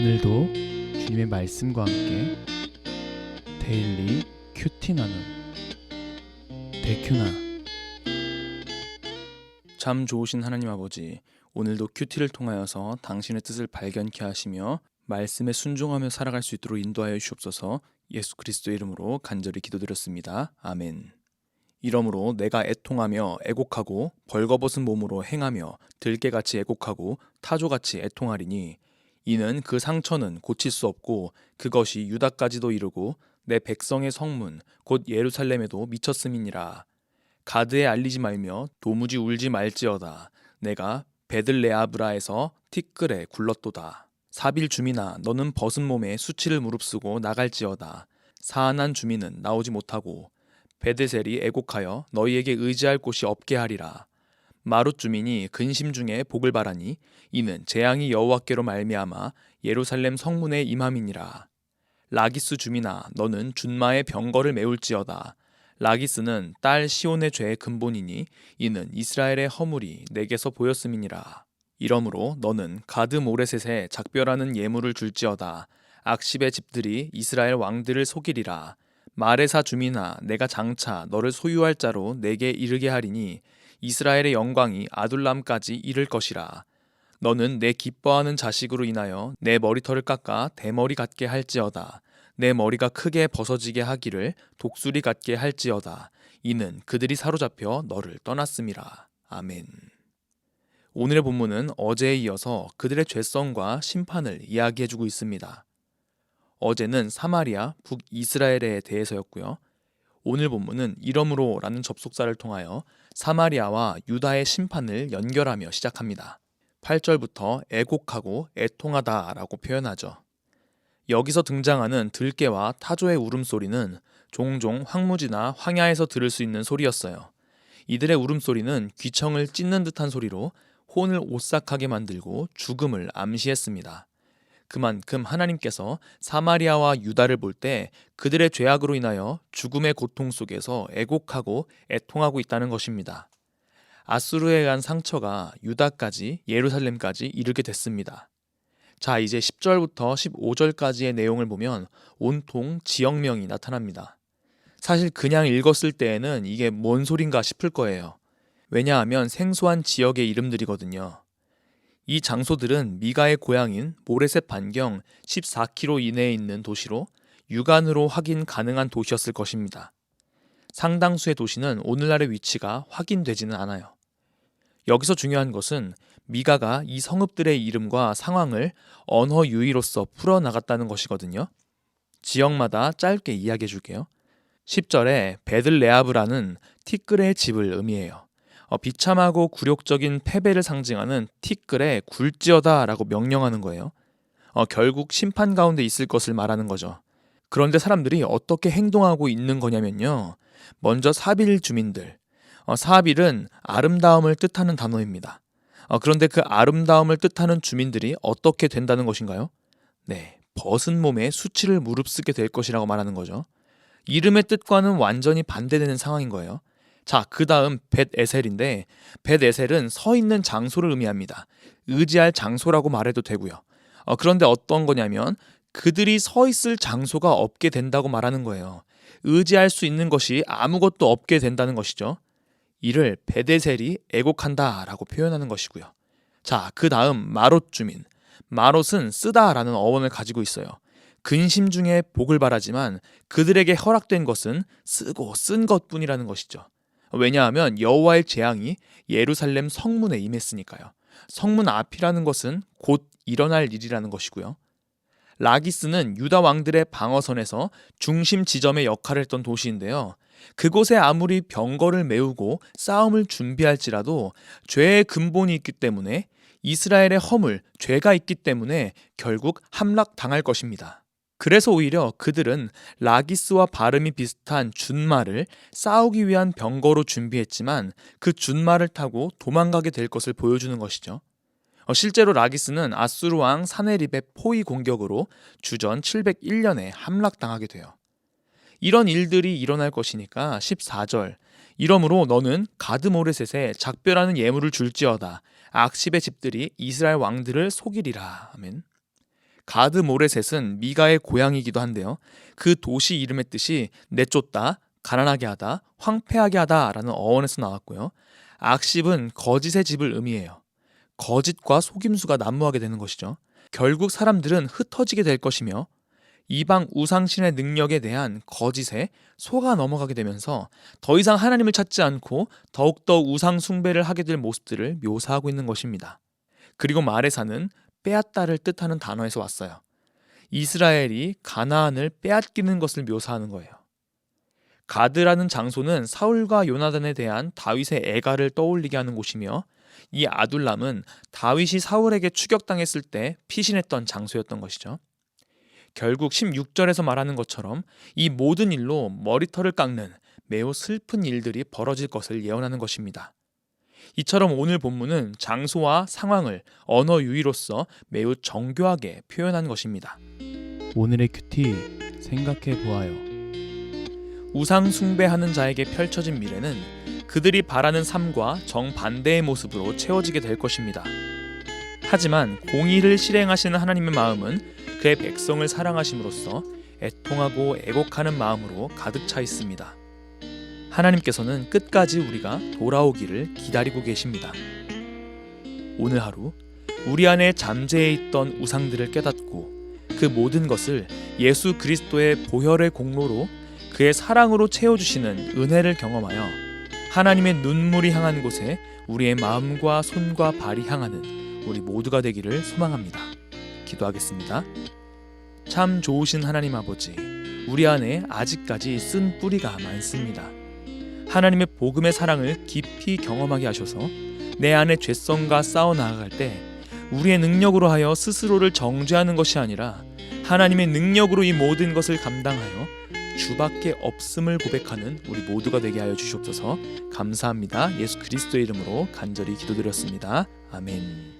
오늘도 주님의 말씀과 함께 데일리 큐티 나눔 데큐나 참 좋으신 하나님 아버지 오늘도 큐티를 통하여서 당신의 뜻을 발견케 하시며 말씀에 순종하며 살아갈 수 있도록 인도하여 주옵소서 예수 그리스도의 이름으로 간절히 기도드렸습니다. 아멘. 이러므로 내가 애통하며 애곡하고 벌거벗은 몸으로 행하며 들깨같이 애곡하고 타조같이 애통하리니 이는 그 상처는 고칠 수 없고 그것이 유다까지도 이르고 내 백성의 성문 곧 예루살렘에도 미쳤음이니라. 가드에 알리지 말며 도무지 울지 말지어다. 내가 베들레아브라에서 티끌에 굴렀도다. 사빌 주민아 너는 벗은 몸에 수치를 무릅쓰고 나갈지어다. 사안한 주민은 나오지 못하고 베데셀이 애곡하여 너희에게 의지할 곳이 없게 하리라 마룻 주민이 근심 중에 복을 바라니 이는 재앙이 여호와께로 말미암아 예루살렘 성문에 임함이니라. 라기스 주민아 너는 준마의 병거를 메울지어다. 라기스는 딸 시온의 죄의 근본이니 이는 이스라엘의 허물이 내게서 보였음이니라. 이러므로 너는 가드 모레셋에 작별하는 예물을 줄지어다. 악십의 집들이 이스라엘 왕들을 속이리라. 마레사 주민아 내가 장차 너를 소유할 자로 내게 이르게 하리니 이스라엘의 영광이 아둘람까지 이를 것이라. 너는 내 기뻐하는 자식으로 인하여 내 머리털을 깎아 대머리 같게 할지어다. 내 머리가 크게 벗어지게 하기를 독수리 같게 할지어다. 이는 그들이 사로잡혀 너를 떠났음이라. 아멘. 오늘의 본문은 어제에 이어서 그들의 죄성과 심판을 이야기해주고 있습니다. 어제는 사마리아, 북이스라엘에 대해서였고요. 오늘 본문은 이러므로라는 접속사를 통하여 사마리아와 유다의 심판을 연결하며 시작합니다. 8절부터 애곡하고 애통하다라고 표현하죠. 여기서 등장하는 들깨와 타조의 울음소리는 종종 황무지나 황야에서 들을 수 있는 소리였어요. 이들의 울음소리는 귀청을 찢는 듯한 소리로 혼을 오싹하게 만들고 죽음을 암시했습니다. 그만큼 하나님께서 사마리아와 유다를 볼 때 그들의 죄악으로 인하여 죽음의 고통 속에서 애곡하고 애통하고 있다는 것입니다. 아수르에 의한 상처가 유다까지 예루살렘까지 이르게 됐습니다. 자, 이제 10절부터 15절까지의 내용을 보면 온통 지역명이 나타납니다. 사실 그냥 읽었을 때에는 이게 뭔 소린가 싶을 거예요. 왜냐하면 생소한 지역의 이름들이거든요. 이 장소들은 미가의 고향인 모레셋 반경 14km 이내에 있는 도시로 육안으로 확인 가능한 도시였을 것입니다. 상당수의 도시는 오늘날의 위치가 확인되지는 않아요. 여기서 중요한 것은 미가가 이 성읍들의 이름과 상황을 언어 유의로서 풀어나갔다는 것이거든요. 지역마다 짧게 이야기해 줄게요. 10절에 베들레아브라는 티끌의 집을 의미해요. 어, 비참하고 굴욕적인 패배를 상징하는 티끌에 굴지어다라고 명령하는 거예요. 어, 결국 심판 가운데 있을 것을 말하는 거죠. 그런데 사람들이 어떻게 행동하고 있는 거냐면요. 먼저 사빌 주민들. 어, 사빌은 아름다움을 뜻하는 단어입니다. 어, 그런데 그 아름다움을 뜻하는 주민들이 어떻게 된다는 것인가요? 네, 벗은 몸에 수치를 무릅쓰게 될 것이라고 말하는 거죠. 이름의 뜻과는 완전히 반대되는 상황인 거예요. 자, 그 다음 벳에셀인데 벳에셀은 서 있는 장소를 의미합니다. 의지할 장소라고 말해도 되고요. 어, 그런데 어떤 거냐면 그들이 서 있을 장소가 없게 된다고 말하는 거예요. 의지할 수 있는 것이 아무것도 없게 된다는 것이죠. 이를 베데셀이 애곡한다라고 표현하는 것이고요. 자, 그 다음 마롯 주민. 마롯은 쓰다라는 어원을 가지고 있어요. 근심 중에 복을 바라지만 그들에게 허락된 것은 쓰고 쓴 것뿐이라는 것이죠. 왜냐하면 여호와의 재앙이 예루살렘 성문에 임했으니까요. 성문 앞이라는 것은 곧 일어날 일이라는 것이고요. 라기스는 유다 왕들의 방어선에서 중심 지점의 역할을 했던 도시인데요. 그곳에 아무리 병거를 메우고 싸움을 준비할지라도 죄의 근본이 있기 때문에 이스라엘의 허물, 죄가 있기 때문에 결국 함락당할 것입니다. 그래서 오히려 그들은 라기스와 발음이 비슷한 준마를 싸우기 위한 병거로 준비했지만 그 준마를 타고 도망가게 될 것을 보여주는 것이죠. 어, 실제로 라기스는 아수르 왕 사네립의 포위 공격으로 주전 701년에 함락당하게 돼요. 이런 일들이 일어날 것이니까 14절 이러므로 너는 가드모레셋에 작별하는 예물을 줄지어다 악십의 집들이 이스라엘 왕들을 속이리라 아멘. 가드 모레셋은 미가의 고향이기도 한데요. 그 도시 이름의 뜻이 내쫓다, 가난하게 하다, 황폐하게 하다라는 어원에서 나왔고요. 악십은 거짓의 집을 의미해요. 거짓과 속임수가 난무하게 되는 것이죠. 결국 사람들은 흩어지게 될 것이며 이방 우상신의 능력에 대한 거짓에 속아 넘어가게 되면서 더 이상 하나님을 찾지 않고 더욱더 우상 숭배를 하게 될 모습들을 묘사하고 있는 것입니다. 그리고 마레사는 빼앗다를 뜻하는 단어에서 왔어요. 이스라엘이 가나안을 빼앗기는 것을 묘사하는 거예요. 가드라는 장소는 사울과 요나단에 대한 다윗의 애가를 떠올리게 하는 곳이며 이 아둘람은 다윗이 사울에게 추격당했을 때 피신했던 장소였던 것이죠. 결국 16절에서 말하는 것처럼 이 모든 일로 머리털을 깎는 매우 슬픈 일들이 벌어질 것을 예언하는 것입니다. 이처럼 오늘 본문은 장소와 상황을 언어 유희로서 매우 정교하게 표현한 것입니다. 오늘의 큐티 생각해 보아요. 우상 숭배하는 자에게 펼쳐진 미래는 그들이 바라는 삶과 정반대의 모습으로 채워지게 될 것입니다. 하지만 공의를 실행하시는 하나님의 마음은 그의 백성을 사랑하심으로써 애통하고 애곡하는 마음으로 가득 차 있습니다. 하나님께서는 끝까지 우리가 돌아오기를 기다리고 계십니다. 오늘 하루 우리 안에 잠재해 있던 우상들을 깨닫고 그 모든 것을 예수 그리스도의 보혈의 공로로 그의 사랑으로 채워주시는 은혜를 경험하여 하나님의 눈물이 향한 곳에 우리의 마음과 손과 발이 향하는 우리 모두가 되기를 소망합니다. 기도하겠습니다. 참 좋으신 하나님 아버지, 우리 안에 아직까지 쓴 뿌리가 많습니다. 하나님의 복음의 사랑을 깊이 경험하게 하셔서 내 안의 죄성과 싸워 나아갈 때 우리의 능력으로 하여 스스로를 정죄하는 것이 아니라 하나님의 능력으로 이 모든 것을 감당하여 주밖에 없음을 고백하는 우리 모두가 되게 하여 주시옵소서 감사합니다. 예수 그리스도의 이름으로 간절히 기도드렸습니다. 아멘.